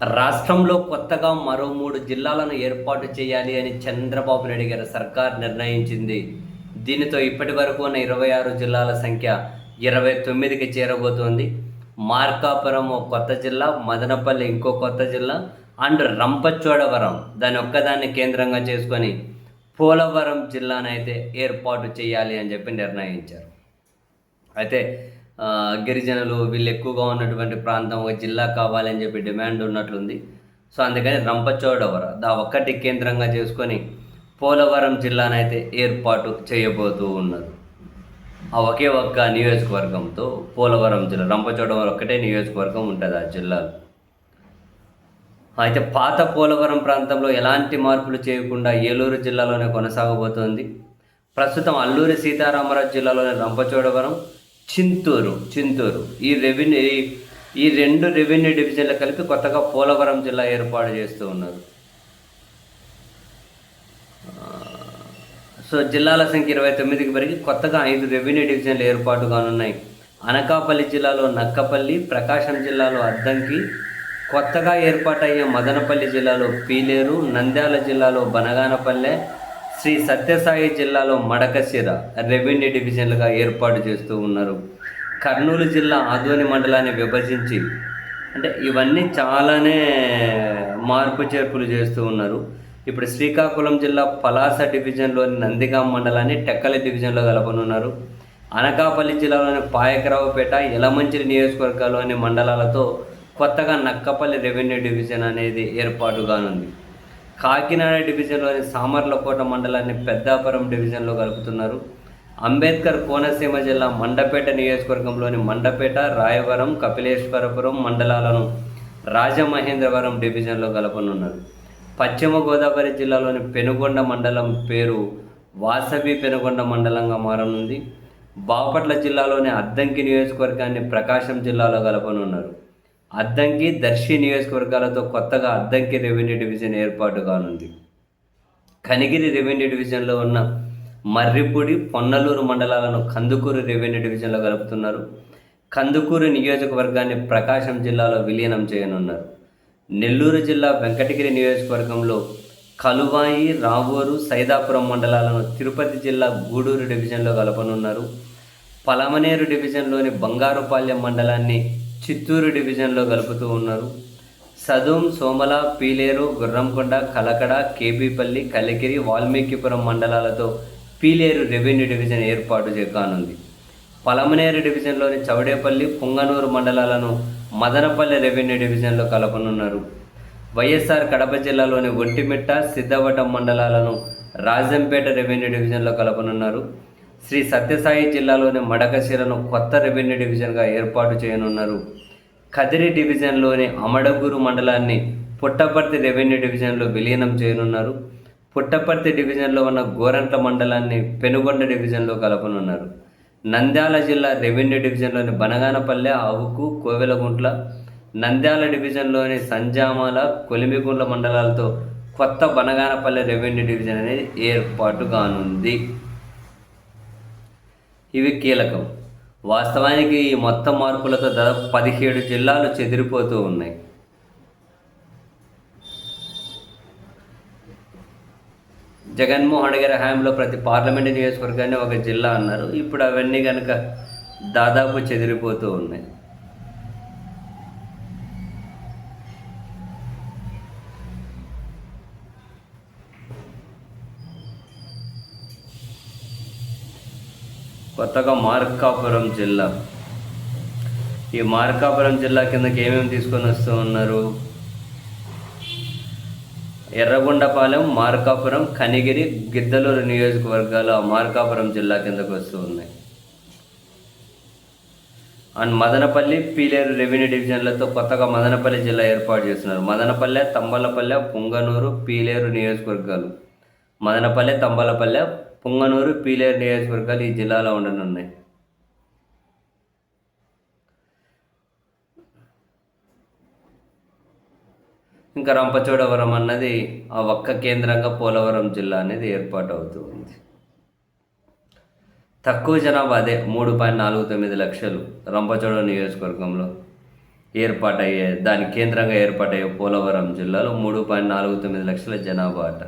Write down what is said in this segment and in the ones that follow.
రాష్ట్రంలో కొత్తగా మరో మూడు జిల్లాలను ఏర్పాటు చేయాలి అని చంద్రబాబు నాయుడు గారి సర్కార్ నిర్ణయించింది. దీనితో ఇప్పటి వరకు ఉన్న ఇరవై ఆరు జిల్లాల సంఖ్య ఇరవై తొమ్మిదికి చేరబోతోంది. మార్కాపురం ఒక కొత్త జిల్లా మదనపల్లి ఇంకో కొత్త జిల్లా అండ్ రంపచోడవరం దాని ఒక్కదాన్ని కేంద్రంగా చేసుకొని పోలవరం జిల్లానైతే ఏర్పాటు చేయాలి అని చెప్పి నిర్ణయించారు. అయితే గిరిజనులు వీళ్ళు ఎక్కువగా ఉన్నటువంటి ప్రాంతం ఒక జిల్లా కావాలని చెప్పి డిమాండ్ ఉన్నట్లుంది. సో అందుకని రంపచోడవర దా ఒక్కటి కేంద్రంగా చేసుకొని పోలవరం జిల్లానైతే ఏర్పాటు చేయబోతూ ఉన్నారు ఆ ఒకే ఒక్క నియోజకవర్గంతో పోలవరం జిల్లా రంపచోడవరం ఒక్కటే నియోజకవర్గం ఉంటుంది ఆ జిల్లాలో అయితే పాత పోలవరం ప్రాంతంలో ఎలాంటి మార్పులు చేయకుండా ఏలూరు జిల్లాలోనే కొనసాగబోతోంది. ప్రస్తుతం అల్లూరి సీతారామరాజు జిల్లాలోని రంపచోడవరం చింతూరు చింతూరు. ఈ రెవెన్యూ ఈ- ఈ రెండు రెవెన్యూ డివిజన్లు కలిపి కొత్తగా పోలవరం జిల్లా ఏర్పాటు చేస్తూ ఉన్నారు. సో జిల్లాల సంఖ్య ఇరవై తొమ్మిదికి పెరిగి కొత్తగా ఐదు రెవెన్యూ డివిజన్లు ఏర్పాటు కానున్నాయి. అనకాపల్లి జిల్లాలో నక్కపల్లి ప్రకాశం జిల్లాలో అద్దంకి కొత్తగా ఏర్పాటయ్యే మదనపల్లి జిల్లాలో పీలేరు నంద్యాల జిల్లాలో బనగానపల్లె శ్రీ సత్యసాయి జిల్లాలో మడకశిర రెవెన్యూ డివిజన్లుగా ఏర్పాటు చేస్తూ ఉన్నారు. కర్నూలు జిల్లా ఆదోని మండలాన్ని విభజించి అంటే ఇవన్నీ చాలానే మార్పు చేర్పులు చేస్తూ ఉన్నారు. ఇప్పుడు శ్రీకాకుళం జిల్లా పలాస డివిజన్లోని నందిగాం మండలాన్ని టెక్కలి డివిజన్లో కలపనున్నారు. అనకాపల్లి జిల్లాలోని పాయకరావుపేట యలమంచిలి నియోజకవర్గాల్లోని మండలాలతో కొత్తగా నక్కపల్లి రెవెన్యూ డివిజన్ అనేది ఏర్పాటు కానుంది కాకినాడ డివిజన్లోని సామర్లకోట మండలాన్ని పెద్దాపురం డివిజన్లో కలుపుతున్నారు. అంబేద్కర్ కోనసీమ జిల్లా మండపేట నియోజకవర్గంలోని మండపేట రాయవరం కపిలేశ్వరపురం మండలాలను రాజమహేంద్రవరం డివిజన్లో కలపనున్నారు పశ్చిమ గోదావరి జిల్లాలోని పెనుగొండ మండలం పేరు వాసవి పెనుగొండ మండలంగా మారనుంది. బాపట్ల జిల్లాలోని అద్దంకి నియోజకవర్గాన్ని ప్రకాశం జిల్లాలో కలపనున్నారు. అద్దంకి దర్శి నియోజకవర్గాలతో కొత్తగా అద్దంకి రెవెన్యూ డివిజన్ ఏర్పాటు కానుంది. కనిగిరి రెవెన్యూ డివిజన్లో ఉన్న మర్రిపూడి పొన్నలూరు మండలాలను కందుకూరు రెవెన్యూ డివిజన్లో కలుపుతున్నారు కందుకూరు నియోజకవర్గాన్ని ప్రకాశం జిల్లాలో విలీనం చేయనున్నారు. నెల్లూరు జిల్లా వెంకటగిరి నియోజకవర్గంలో కలువాయి రావూరు సైదాపురం మండలాలను తిరుపతి జిల్లా గూడూరు డివిజన్లో కలపనున్నారు పలమనేరు డివిజన్లోని బంగారుపాలెం మండలాన్ని చిత్తూరు డివిజన్లో కలుపుతూ ఉన్నారు. సదుం సోమల పీలేరు గుర్రంకొండ కలకడ కేపీపల్లి కలికిరి వాల్మీకిపురం మండలాలతో పీలేరు రెవెన్యూ డివిజన్ ఏర్పాటు చే- కానుంది పలమనేరు డివిజన్లోని చౌడేపల్లి పుంగనూరు మండలాలను మదనపల్లి రెవెన్యూ డివిజన్లో కలపనున్నారు. వైఎస్ఆర్ కడప జిల్లాలోని ఒంటిమిట్ట సిద్ధవటం మండలాలను రాజంపేట రెవెన్యూ డివిజన్లో కలపనున్నారు. శ్రీ సత్యసాయి జిల్లాలోని మడకశిరను కొత్త రెవెన్యూ డివిజన్గా ఏర్పాటు చేయనున్నారు. కదిరి డివిజన్లోని అమడగూరు మండలాన్ని పుట్టపర్తి రెవెన్యూ డివిజన్లో విలీనం చేయనున్నారు. పుట్టపర్తి డివిజన్లో ఉన్న గోరంట్ల మండలాన్ని పెనుగొండ డివిజన్లో కలపనున్నారు. నంద్యాల జిల్లా రెవెన్యూ డివిజన్లోని బనగానపల్లె అవుకు కోవెలగుంట్ల నంద్యాల డివిజన్లోని సంజామాల కొలిమిగుండ్ల మండలాలతో కొత్త బనగానపల్లె రెవెన్యూ డివిజన్ అనేది ఏర్పాటు కానుంది. ఇవి కీలకం. వాస్తవానికి ఈ మొత్తం మార్పులతో దాదాపు పదిహేడు జిల్లాలు చెదిరిపోతూ ఉన్నాయి. జగన్మోహన్ గారి హయాంలో ప్రతి పార్లమెంటు నియోజకవర్గాన్ని ఒక జిల్లా అన్నారు. ఇప్పుడు అవన్నీ కనుక దాదాపు చెదిరిపోతూ ఉన్నాయి. కొత్తగా మార్కాపురం జిల్లా. ఈ మార్కాపురం జిల్లా కిందకి ఏమేమి తీసుకొని వస్తూ ఉన్నారు? ఎర్రగొండపాలెం మార్కాపురం కనిగిరి గిద్దలూరు నియోజకవర్గాలు ఆ మార్కాపురం జిల్లా కిందకు వస్తూ ఉన్నాయి. అండ్ మదనపల్లి పీలేరు రెవెన్యూ డివిజన్లతో కొత్తగా మదనపల్లి జిల్లా ఏర్పాటు చేస్తున్నారు. మదనపల్లె తంబలపల్లె పుంగనూరు పీలేరు నియోజకవర్గాలు. మదనపల్లె తంబలపల్లె పొంగనూరు పీలేరు నియోజకవర్గాలు ఈ జిల్లాలో ఉండనున్నాయి. ఇంకా రంపచోడవరం అన్నది ఆ ఒక్క కేంద్రంగా పోలవరం జిల్లా అనేది ఏర్పాటు అవుతూ ఉంది. తక్కువ జనాభా అదే మూడు పాయింట్ నాలుగు తొమ్మిది లక్షలు రంపచోడ నియోజకవర్గంలో ఏర్పాటయ్యే దాని కేంద్రంగా ఏర్పాటయ్యే పోలవరం జిల్లాలో మూడు పాయింట్ నాలుగు తొమ్మిది లక్షల జనాభా అట.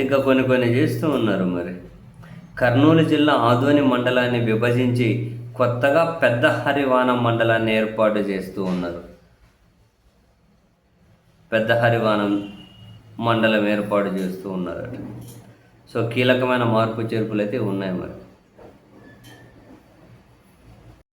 ఇంకా కొన్ని కొన్ని చేస్తూ ఉన్నారు మరి. కర్నూలు జిల్లా ఆదోని మండలాన్ని విభజించి కొత్తగా పెద్ద హరివానం మండలాన్ని ఏర్పాటు చేస్తూ ఉన్నారు. పెద్ద హరివానం మండలం ఏర్పాటు చేస్తూ ఉన్నారు సో కీలకమైన మార్పు చేర్పులు అయితే ఉన్నాయి మరి.